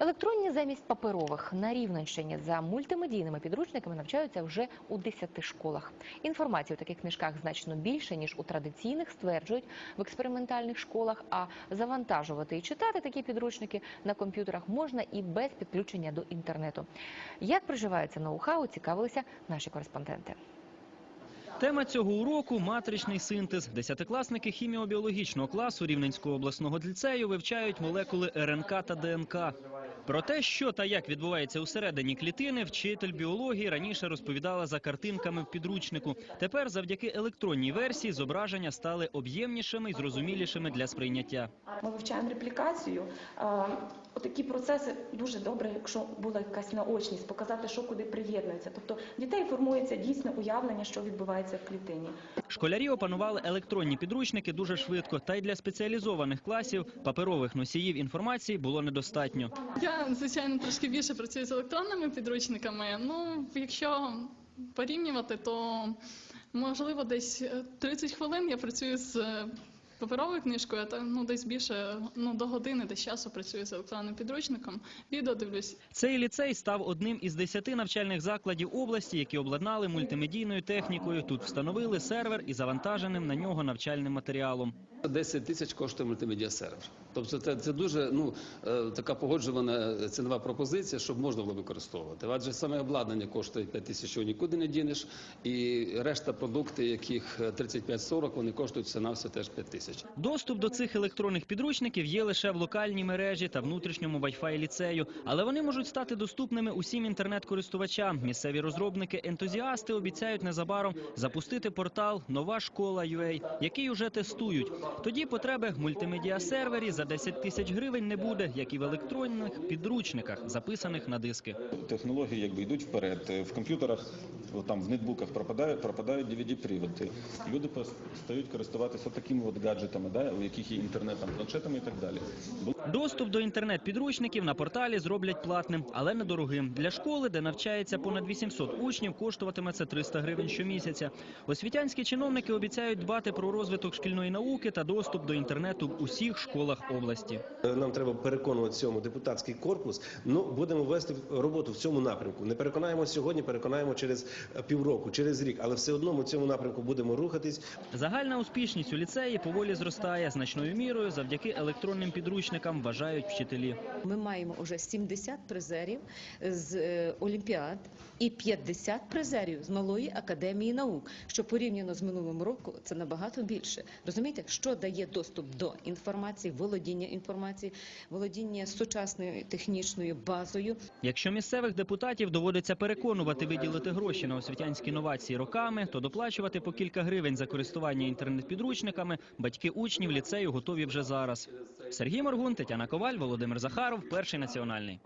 Електронні замість паперових на Рівненщині за мультимедійними підручниками навчаються вже у 10 школах. Інформації у таких книжках значно більше ніж у традиційних, стверджують в експериментальних школах. А завантажувати і читати такі підручники на комп'ютерах можна і без підключення до інтернету. Як проживається ноу-хау, цікавилися наші кореспонденти. Тема цього уроку матричний синтез. Десятикласники хіміобіологічного класу Рівненського обласного ліцею вивчають молекули РНК та ДНК. Про те, що та як відбувається усередині клітини, вчитель біології раніше розповідала за картинками в підручнику. Тепер, завдяки електронній версії, зображення стали об'ємнішими і зрозумілішими для сприйняття. Ми вивчаємо реплікацію. А, Отакі процеси дуже добре, якщо була якась наочність, показати, що куди приєднується. Тобто дітей формується дійсне уявлення, що відбувається в клітині. Школярі опанували електронні підручники дуже швидко, та й для спеціалізованих класів паперових носіїв інформації було недостатньо. Я, звичайно, трошки більше працюю з електронними підручниками. Ну, якщо порівнювати, то можливо десь е, 30 хвилин я працюю з е, паперовою книжкою, та ну десь більше ну до години десь часу працюю з електронним підручником. Відео дивлюсь. Цей ліцей став одним із десяти навчальних закладів області, які обладнали мультимедійною технікою. Тут встановили сервер із завантаженим на нього навчальним матеріалом. 10 тисяч коштує мультимедіа сервер. Тобто це, це дуже ну, е, така погоджувана цінова пропозиція, щоб можна було використовувати. Адже саме обладнання коштує 5 тисяч, його нікуди не дінеш, і решта продукти, яких 35-40, вони коштують все на все теж 5 тисяч. Доступ до цих електронних підручників є лише в локальній мережі та внутрішньому Wi-Fi ліцею, але вони можуть стати доступними усім інтернет-користувачам. Місцеві розробники-ентузіасти обіцяють незабаром запустити портал Нова школа UA, який уже тестують. Тоді потреби мультимедіа-сервері за 10 тисяч гривень не буде, як і в електронних підручниках, записаних на диски. Технології якби йдуть вперед. В комп'ютерах, там в нетбуках пропадають, пропадають DVD-приводи. Люди пос- стають користуватися такими от гаджетами, да, у яких є інтернет, там, планшетами і так далі. Доступ до інтернет-підручників на порталі зроблять платним, але недорогим. Для школи, де навчається понад 800 учнів, коштуватиме це 300 гривень щомісяця. Освітянські чиновники обіцяють дбати про розвиток шкільної науки та доступ до інтернету в усіх школах області. Нам треба переконувати цьому депутатський корпус. Ну будемо вести роботу в цьому напрямку. Не переконаємо сьогодні, переконаємо через е, півроку, через рік, але все одно ми в цьому напрямку будемо рухатись. Загальна успішність у ліцеї поволі зростає значною мірою завдяки електронним підручникам, вважають вчителі. Ми маємо вже 70 призерів з е, олімпіад і 50 призерів з малої академії наук, що порівняно з минулим роком це набагато більше. Розумієте, що дає доступ до інформації, володіння інформації, володіння сучасною технічною базою. Якщо місцевих депутатів доводиться переконувати виділити гроші на освітянські новації роками, то доплачувати по кілька гривень за користування інтернет-підручниками батьки учнів ліцею готові вже зараз. Сергій Моргун, Тетяна Коваль, Володимир Захаров, перший національний.